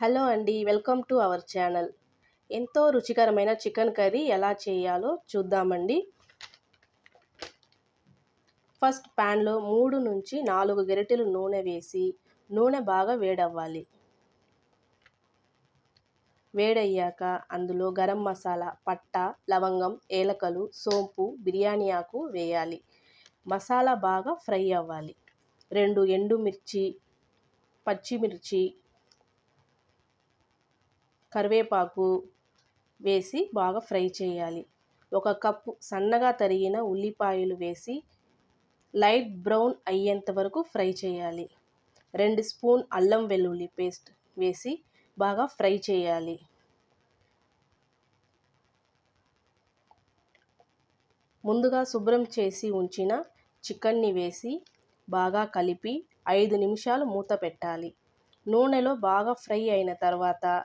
Hello అండి welcome to our channel. ఎంతో రుచికరమైన చికెన్ కర్రీ ఎలా చేయాలో చూద్దామండి. ఫస్ట్ ప్యాన్లో మూడు నుంచి నాలుగు గరిటెలు నూనె వేసి నూనె బాగా వేడవ్వాలి. వేడయ్యాక అందులో గరం మసాలా పట్ట లవంగం ఏలకలు సోంపు బిర్యానీ ఆకు వేయాలి. మసాలా బాగా ఫ్రై అవ్వాలి. రెండు ఎండుమిర్చి పచ్చిమిర్చి కరివేపాకు వేసి బాగా ఫ్రై చేయాలి. ఒక కప్పు సన్నగా తరిగిన ఉల్లిపాయలు వేసి లైట్ బ్రౌన్ అయ్యేంత వరకు ఫ్రై చేయాలి. రెండు స్పూన్ అల్లం వెల్లుల్లి పేస్ట్ వేసి బాగా ఫ్రై చేయాలి. ముందుగా శుభ్రం చేసి ఉంచిన చికెన్ని వేసి బాగా కలిపి ఐదు నిమిషాలు మూత పెట్టాలి. నూనెలో బాగా ఫ్రై అయిన తర్వాత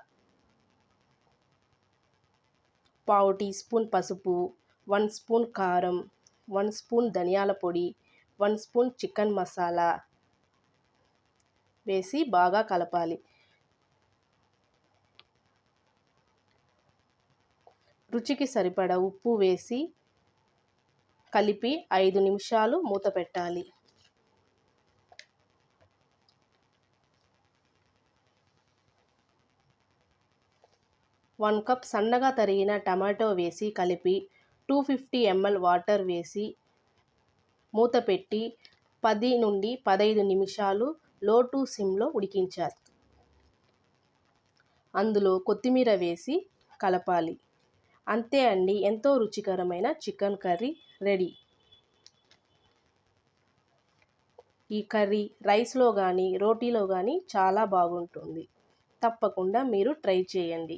పావు టీ స్పూన్ పసుపు వన్ స్పూన్ కారం వన్ స్పూన్ ధనియాల పొడి వన్ స్పూన్ చికెన్ మసాలా వేసి బాగా కలపాలి. రుచికి సరిపడ ఉప్పు వేసి కలిపి ఐదు నిమిషాలు మూత పెట్టాలి. వన్ కప్ సన్నగా తరిగిన టమాటో వేసి కలిపి టూ ఫిఫ్టీ ఎంఎల్ వాటర్ వేసి మూత పెట్టి పది నుండి పదహైదు నిమిషాలు లో టు సిమ్లో ఉడికించాలి. అందులో కొత్తిమీర వేసి కలపాలి. అంతే అండి ఎంతో రుచికరమైన చికెన్ కర్రీ రెడీ. ఈ కర్రీ రైస్లో కానీ రోటీలో కానీ చాలా బాగుంటుంది. తప్పకుండా మీరు ట్రై చేయండి.